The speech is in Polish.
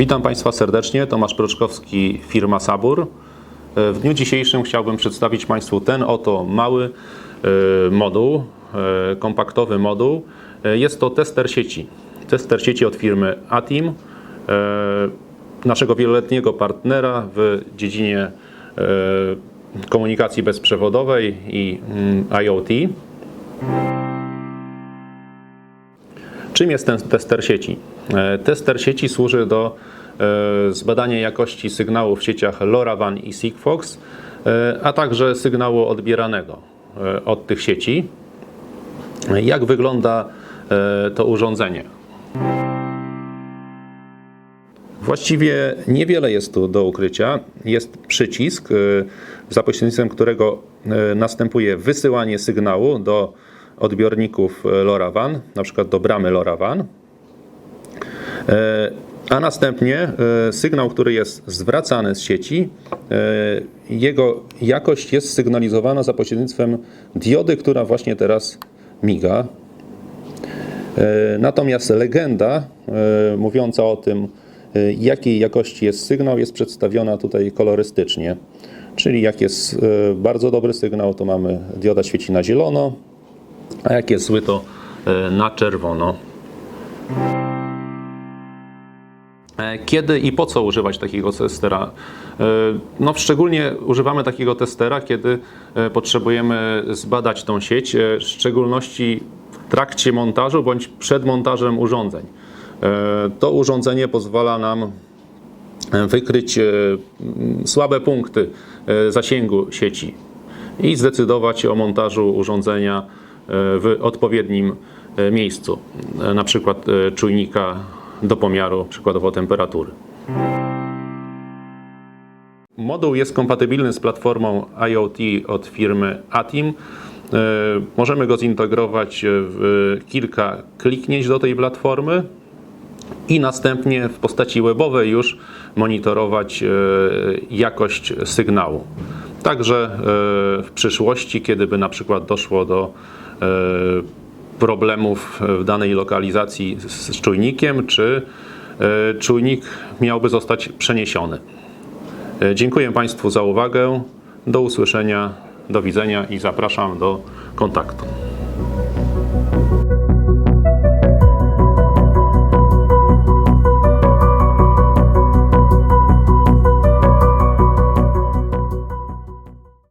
Witam Państwa serdecznie, Tomasz Proczkowski, firma Sabur. W dniu dzisiejszym chciałbym przedstawić Państwu ten oto mały e, moduł, e, kompaktowy moduł. E, Jest to tester sieci. Tester sieci od firmy Atim, e, naszego wieloletniego partnera w dziedzinie e, komunikacji bezprzewodowej i mm, IoT. Czym jest ten tester sieci? E, Tester sieci służy do e, zbadania jakości sygnału w sieciach LoRaWAN i Sigfox, e, a także sygnału odbieranego od tych sieci. Jak wygląda to urządzenie? Właściwie niewiele jest tu do ukrycia. Jest przycisk, za pośrednictwem którego następuje wysyłanie sygnału do odbiorników LoRaWAN, na przykład do bramy LoRaWAN. Y, A następnie y, sygnał, który jest zwracany z sieci, y, jego jakość jest sygnalizowana za pośrednictwem diody, która właśnie teraz miga. E, Natomiast legenda e, mówiąca o tym, e, jakiej jakości jest sygnał, jest przedstawiona tutaj kolorystycznie. Czyli jak jest e, bardzo dobry sygnał, to mamy dioda świeci na zielono, a jak jest zły, to e, na czerwono. E, Kiedy i po co używać takiego testera? E, No, szczególnie używamy takiego testera, kiedy e, potrzebujemy zbadać tą sieć, w szczególności w trakcie montażu bądź przed montażem urządzeń. To urządzenie pozwala nam wykryć słabe punkty zasięgu sieci i zdecydować o montażu urządzenia w odpowiednim miejscu, na przykład czujnika do pomiaru przykładowo temperatury. Moduł jest kompatybilny z platformą IoT od firmy Atim. E, Możemy go zintegrować w kilka kliknięć do tej platformy i następnie w postaci webowej już monitorować e, jakość sygnału. Także e, w przyszłości, kiedy by na przykład doszło do problemów w danej lokalizacji z z czujnikiem, czy e, czujnik miałby zostać przeniesiony. E, Dziękuję Państwu za uwagę. Do usłyszenia, do widzenia i zapraszam do kontaktu.